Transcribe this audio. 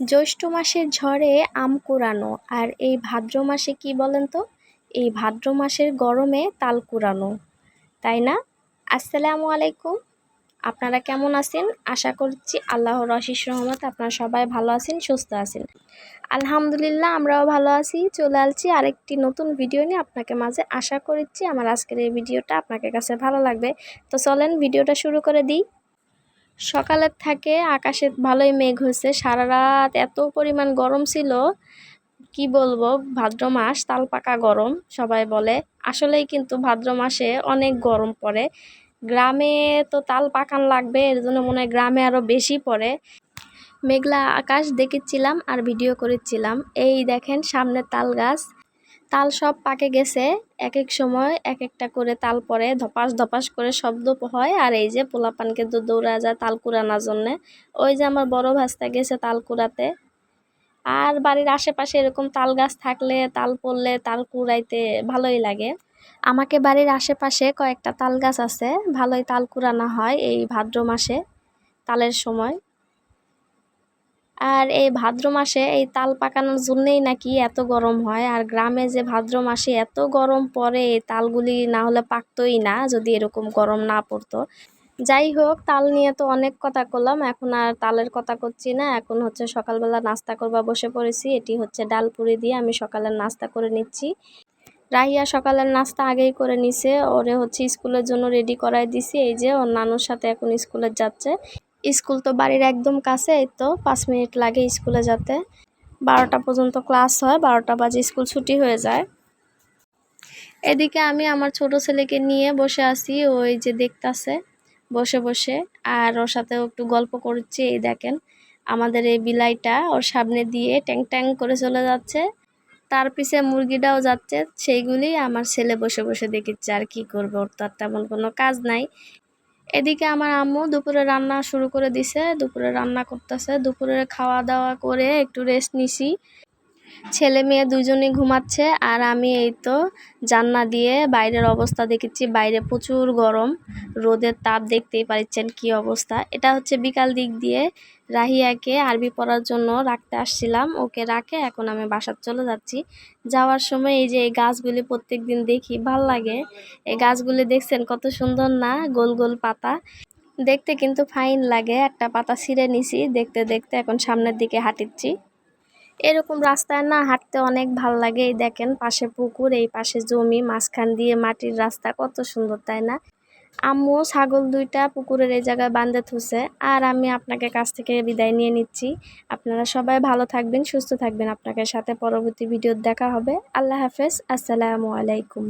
জ্যৈষ্ঠ মাসের ঝড়ে আম কুড়ানো। আর এই ভাদ্র মাসে কি বলেন তো? এই ভাদ্র মাসের গরমে তাল কুড়ানো। তাই না? আসসালামু আলাইকুম। আপনারা কেমন আছেন? আশা করছি আল্লাহর আশিস রহমত আপনারা সবাই ভালো আছেন, সুস্থ আছেন। আলহামদুলিল্লাহ, আমরাও ভালো আছি। চলে আসছি আরেকটি নতুন ভিডিও নিয়ে আপনাকে মাঝে। আশা করছি আমার আজকের এই ভিডিওটা আপনাকে কাছে ভালো লাগবে। তো চলেন ভিডিওটা শুরু করে দিই। সকালের থাকে, আকাশে ভালোই মেঘ হয়েছে। সারা রাত এত পরিমাণ গরম ছিল, কি বলব, ভাদ্র মাস, তাল পাকা গরম, সবাই বলে। আসলেই কিন্তু ভাদ্র মাসে অনেক গরম পড়ে। গ্রামে তো তাল পাকান লাগবে, এর জন্য মনে হয় গ্রামে আরও বেশি পড়ে। মেঘলা আকাশ দেখেছিলাম আর ভিডিও করেছিলাম। এই দেখেন সামনে তাল গাছ। তাল সব পাকে গেছে এক এক সময় এক একটা করে তাল পরে ধপাস ধপাস করে শব্দ হয়। আর এই যে পোলাপানকে তো দৌড়া যায় তাল কুড়ানোর জন্যে। ওই যে আমার বড় ভাস্তা গেছে তাল কুড়াতে। আর বাড়ির আশেপাশে এরকম তাল গাছ থাকলে, তাল পড়লে তাল কুড়াইতে ভালোই লাগে। আমাকে বাড়ির আশেপাশে কয়েকটা তাল গাছ আছে, ভালোই তাল কুড়ানো হয় এই ভাদ্র মাসে, তালের সময়। আর এই ভাদ্র মাসে এই তাল পাকানোর জন্যেই নাকি এত গরম হয়। আর গ্রামে যে ভাদ্র মাসে এত গরম পড়ে তালগুলি না হলে পাকতোই না যদি এরকম গরম না পড়তো। যাই হোক, তাল নিয়ে তো অনেক কথা করলাম। এখন আর তালের কথা করছি না। এখন হচ্ছে সকালবেলা নাস্তা করবা বসে পড়েছি। এটি হচ্ছে ডাল পুরি দিয়ে আমি সকালের নাস্তা করে নিচ্ছি। রাহিয়া সকালের নাস্তা আগেই করে নিছে। ওরে হচ্ছে স্কুলের জন্য রেডি করাই দিছি। এই যে ওর নানুর সাথে এখন স্কুলে যাচ্ছে। স্কুল তো বাড়ির একদম কাছে তো পাঁচ মিনিট লাগে স্কুলে যেতে। বারোটা পর্যন্ত ক্লাস হয়, বারোটা বাজে স্কুল ছুটি হয়ে যায়। এদিকে আমি আমার ছোট ছেলেকে নিয়ে বসে আছি ওই যে দেখতাছে বসে বসে, আর ওর সাথেও একটু গল্প করছি, এই দেখেন। আমাদের এই বিলাইটা ওর সামনে দিয়ে ট্যাং ট্যাং করে চলে যাচ্ছে। তার পিছে মুরগিটাও যাচ্ছে, সেইগুলি আমার ছেলে বসে বসে দেখেছে আর কি করবে, ওর তো আর তেমন কোনো কাজ নাই। এদিকে আমার আম্মু দুপুরে রান্না শুরু করে দিছে, দুপুরে রান্না করতেছে, দুপুরে খাওয়া দাওয়া করে একটু রেস্ট নিছি। ছেলে মেয়ে দুজনেই ঘুমাচ্ছে আর আমি এই তো জান্না দিয়ে বাইরের অবস্থা দেখেছি। বাইরে প্রচুর গরম, রোদের তাপ দেখতেই পারছেন কি অবস্থা। এটা হচ্ছে বিকাল দিক দিয়ে রাহিয়াকে আরবি পড়ার জন্য রাখতে আসছিলাম। ওকে রাখে, এখন আমি বাসার চলে যাচ্ছি। যাওয়ার সময় এই যে এই গাছগুলি প্রত্যেক দিন দেখি, ভালো লাগে। এই গাছগুলি দেখছেন কত সুন্দর না, গোল গোল পাতা। দেখতে কিন্তু ফাইন লাগে, একটা পাতা ছিঁড়ে নিছি, দেখতে দেখতে এখন সামনের দিকে হাঁটিচ্ছি। এরকম রাস্তায় না হাঁটতে অনেক ভালো লাগে। এই দেখেন, পাশে পুকুর, এই পাশে জমি, মাঝখান দিয়ে মাটির রাস্তা, কত সুন্দর, তাই না? আম্মু ছাগল দুইটা পুকুরের এই জায়গায় বান্ধে থুছে আর আমি আপনাকে কাছ থেকে বিদায় নিয়ে নিচ্ছি। আপনারা সবাই ভালো থাকবেন, সুস্থ থাকবেন। আপনাকে সাথে পরবর্তী ভিডিও দেখা হবে। আল্লাহ হাফেজ। আসসালামু আলাইকুম।